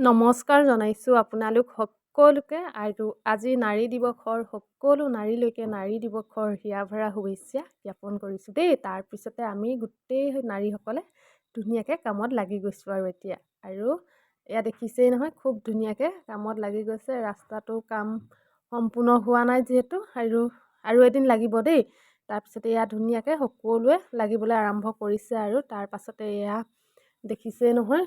নমস্কাৰ জনাইছোঁ আপোনালোক সকলোকে আৰু আজি নাৰী দিৱসৰ সকলো নাৰীলৈকে নাৰী দিৱসৰ হিয়া ভৰা শুভেচ্ছা জ্ঞাপন কৰিছোঁ দেই। তাৰপিছতে আমি গোটেই নাৰীসকলে ধুনীয়াকৈ কামত লাগি গৈছোঁ আৰু এতিয়া। আৰু এয়া দেখিছেই নহয় খুব ধুনীয়াকৈ কামত লাগি গৈছে ৰাস্তাটো কাম সম্পূৰ্ণ হোৱা নাই যিহেতু আৰু আৰু এদিন লাগিব দেই। তাৰপিছতে এয়া ধুনীয়াকৈ সকলোৱে লাগিবলৈ আৰম্ভ কৰিছে আৰু তাৰপাছতে এয়া দেখিছেই নহয়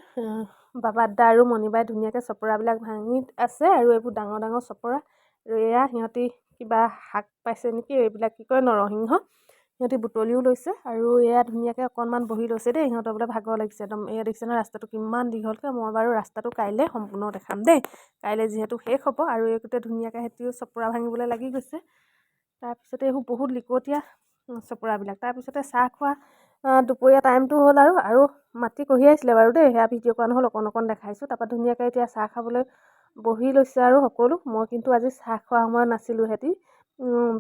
বাবাদা আৰু মণিবাই ধুনীয়াকৈ চপৰাবিলাক ভাঙি আছে আৰু এইবোৰ ডাঙৰ ডাঙৰ চপৰা। আৰু এয়া সিহঁতি কিবা শাক পাইছে নেকি এইবিলাক কি কয় নৰসিংহ। সিহঁতি বুটলিও লৈছে আৰু এয়া ধুনীয়াকৈ অকণমান বহি লৈছে দেই। সিহঁতৰ বোলে ভাগৰ লাগিছে। একদম এয়া দেখিছে নহয় ৰাস্তাটো কিমান দীঘলকৈ। মই বাৰু ৰাস্তাটো কাইলৈ সম্পূৰ্ণ দেখাম দেই। কাইলৈ যিহেতু শেষ হ'ব আৰু এই গোটেই ধুনীয়াকৈ সিহঁতিও চপৰা ভাঙিবলৈ লাগি গৈছে। তাৰপিছতে এইবোৰ বহুত লিকটীয়া চপৰাবিলাক। তাৰপিছতে চাহ খোৱা। দুপৰীয়া টাইমটো হ'ল আৰু আৰু মাটি কঢ়িয়াইছিলে বাৰু দেই। সেয়া ভিডিঅ' কৰা নহ'ল অকণ অকণ দেখাইছোঁ। তাৰপৰা ধুনীয়াকৈ এতিয়া চাহ খাবলৈ বহি লৈছে আৰু সকলো। মই কিন্তু আজি চাহ খোৱা সময়ত নাছিলোঁ সিহঁতি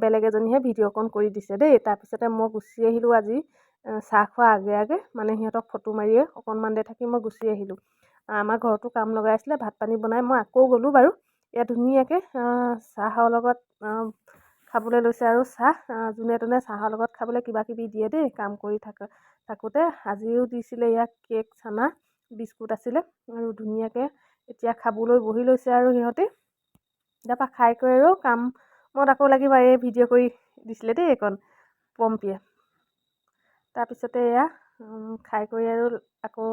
বেলেগ এজনীহে ভিডিঅ'কণ কৰি দিছে দেই। তাৰপিছতে মই গুচি আহিলোঁ আজি চাহ খোৱা আগে আগে। মানে সিহঁতক ফটো মাৰিয়ে অকণমান দেৰি থাকি মই গুচি আহিলোঁ। আমাৰ ঘৰতো কাম লগাইছিলে ভাত পানী বনাই মই আকৌ গ'লোঁ বাৰু। ইয়াত ধুনীয়াকৈ চাহৰ লগত খাবলৈ লৈছে আৰু চাহ যোনে তোনে চাহৰ লগত খাবলৈ কিবা কিবি দিয়ে দেই কাম কৰি থাকা থাকোঁতে। আজিও দিছিলে ইয়াক কেক চানা বিস্কুট আছিলে আৰু ধুনীয়াকৈ এতিয়া খাবলৈ বহি লৈছে আৰু সিহঁতে। তাৰপৰা খাই কৰি আৰু কামত আকৌ লাগিব এই ভিডিঅ' কৰি দিছিলে দেই এইকণ পম্পীয়ে। তাৰপিছতে এয়া খাই কৰি আৰু আকৌ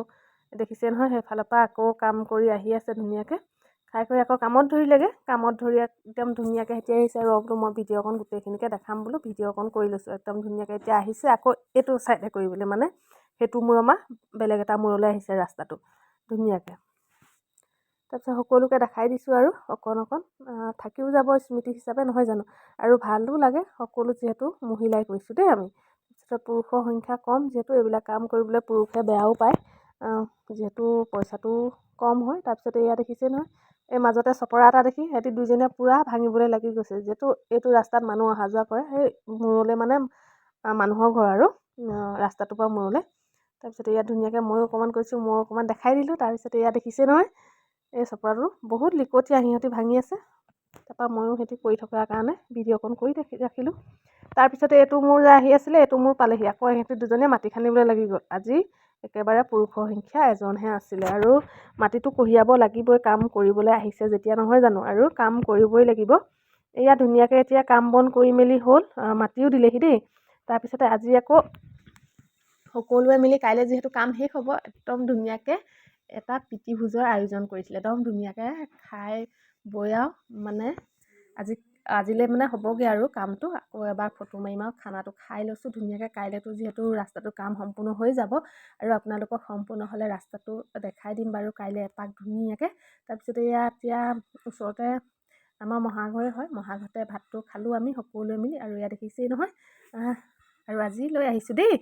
দেখিছে নহয় সেইফালৰ পৰা আকৌ কাম কৰি আহি আছে ধুনীয়াকৈ। খাই কৰি আকৌ কামত ধৰিলেগৈ। কামত ধৰি একদম ধুনীয়াকৈ এতিয়া আহিছে আৰু বোলো মই ভিডিঅ'কণ গোটেইখিনিকে দেখাম বোলো ভিডিঅ'কণ কৰি লৈছোঁ। একদম ধুনীয়াকৈ এতিয়া আহিছে আকৌ এইটো ছাইডে কৰিবলৈ মানে। সেইটো মূৰমা বেলেগ এটা মূৰলৈ আহিছে ৰাস্তাটো ধুনীয়াকৈ। তাৰপিছত সকলোকে দেখাই দিছোঁ আৰু অকণ অকণ। থাকিও যাব স্মৃতি হিচাপে নহয় জানো? আৰু ভালো লাগে সকলো যিহেতু মহিলাই কৰিছোঁ দেই আমি। তাৰপিছত পুৰুষৰ সংখ্যা কম যিহেতু এইবিলাক কাম কৰিবলৈ পুৰুষে বেয়াও পায়। যিহেতু পইচাটো কম হয় তাৰপিছতে এয়া দেখিছে নহয় এই মাজতে চপৰা এটা দেখি সিহঁতি দুইজনীয়ে পূৰা ভাঙিবলৈ লাগি গৈছে। যিহেতু এইটো ৰাস্তাত মানুহ অহা যোৱা কৰে সেই মূৰলৈ মানে মানুহৰ ঘৰ আৰু ৰাস্তাটোৰ পৰা মূৰলৈ। তাৰপিছতে ইয়াত ধুনীয়াকৈ ময়ো অকণমান কৈছোঁ মই অকণমান দেখাই দিলোঁ। তাৰপিছতে ইয়াত দেখিছে নহয় এই চপৰাটো বহুত লিকটীয়া সিহঁতি ভাঙি আছে। তাৰপৰা ময়ো সিহঁতি কৰি থকাৰ কাৰণে ভিডিঅ'কণ কৰি ৰাখি ৰাখিলোঁ। তাৰপিছতে এইটো মোৰ যে আহি আছিলে এইটো মোৰ পালেহি। আকৌ সিহঁতি দুজনীয়ে মাটি খান্দিবলৈ লাগি গ'ল। আজি একেবাৰে পুৰুষৰ সংখ্যা এজনহে আছিলে আৰু মাটিটো কঢ়িয়াব লাগিবই কাম কৰিবলৈ আহিছে যেতিয়া নহয় জানো? আৰু কাম কৰিবই লাগিব। এয়া ধুনীয়াকৈ এতিয়া কাম বন কৰি মেলি হ'ল মাটিও দিলেহি দেই। তাৰপিছতে আজি আকৌ সকলোৱে মিলি কাইলৈ যিহেতু কাম শেষ হ'ব একদম ধুনীয়াকৈ এটা প্ৰীতিভোজৰ আয়োজন কৰিছিলে। একদম ধুনীয়াকৈ খাই বৈ আৰু মানে আজি আজিলৈ মানে হ'বগৈ আৰু কামটো। আকৌ এবাৰ ফটো মাৰিম আৰু খানাটো খাই লৈছোঁ। ধুনীয়াকৈ কাইলৈতো যিহেতু ৰাস্তাটো কাম সম্পূৰ্ণ হৈ যাব। আৰু আপোনালোকক সম্পূৰ্ণ হ'লে ৰাস্তাটো দেখাই দিম বাৰু কাইলৈ এপাক ধুনীয়াকৈ। তাৰপিছতে এয়া এতিয়া ওচৰতে আমাৰ মহাঘৰে হয়। মহাঘৰতে ভাতটো খালোঁ আমি সকলোৱে মিলি। আৰু ইয়াত দেখিছেই নহয়। আৰু আজি লৈ আহিছোঁ দেই।